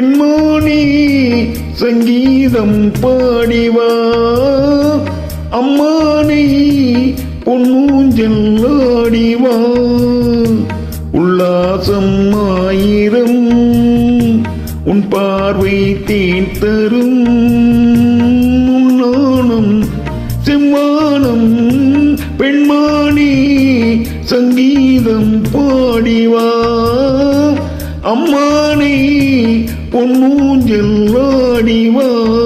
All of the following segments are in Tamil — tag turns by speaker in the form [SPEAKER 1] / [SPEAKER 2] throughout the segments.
[SPEAKER 1] பெண்மணி சங்கீதம் பாடிவா. அம்மானை பொன்னூஞ்சல் ஆடிவா. உல்லாசம் ஆயிரம் உன் பார்வை தேன் தரும். நாணம் செம்மானம் பெண்மானி சங்கீதம் பாடிவா. அம்மானை பொன்னூஞ்சல் ஆடிவார்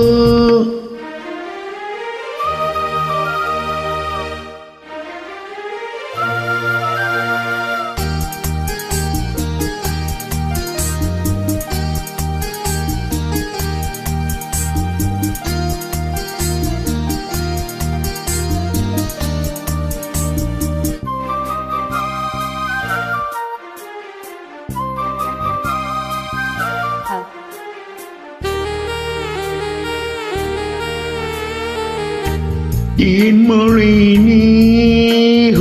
[SPEAKER 1] தேன்மொழி நீஹோய்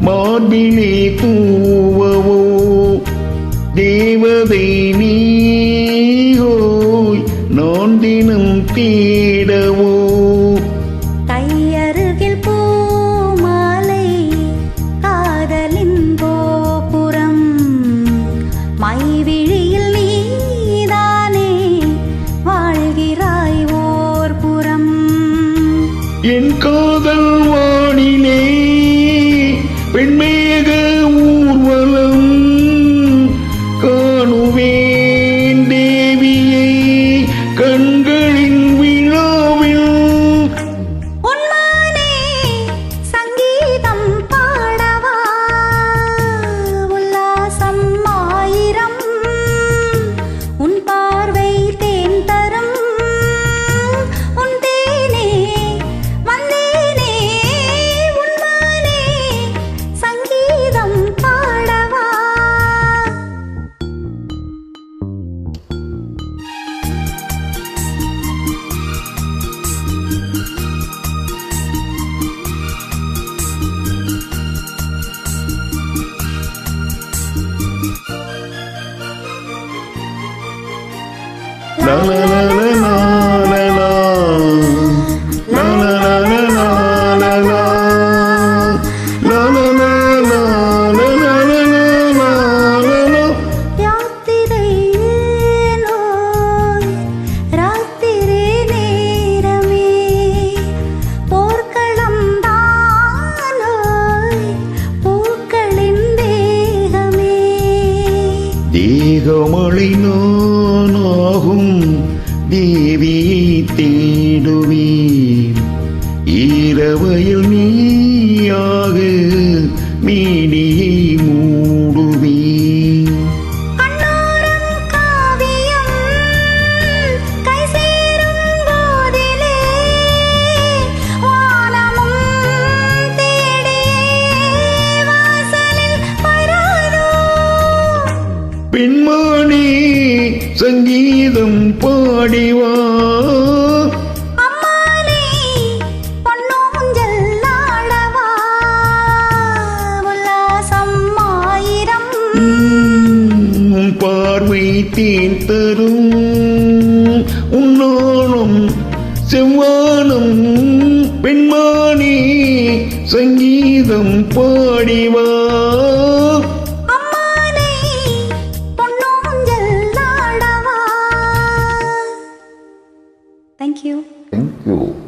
[SPEAKER 1] மார்பிலே தூவவோ தேவதை நீஹோய் நான் தினம் தேடவோ?
[SPEAKER 2] கையருகில் போ மாலை காதலின் கோபுரம் மைவிழி
[SPEAKER 1] La la la தேகமழை நானாகும் தேவியை தேடுவேன். ஈரவையில் நீ சங்கீதம் பாடிவா. பார்வை தேன் தரும். உன்னாலும் செவ்வானும் பெண்மானே சங்கீதம் பாடிவா. tranquilo.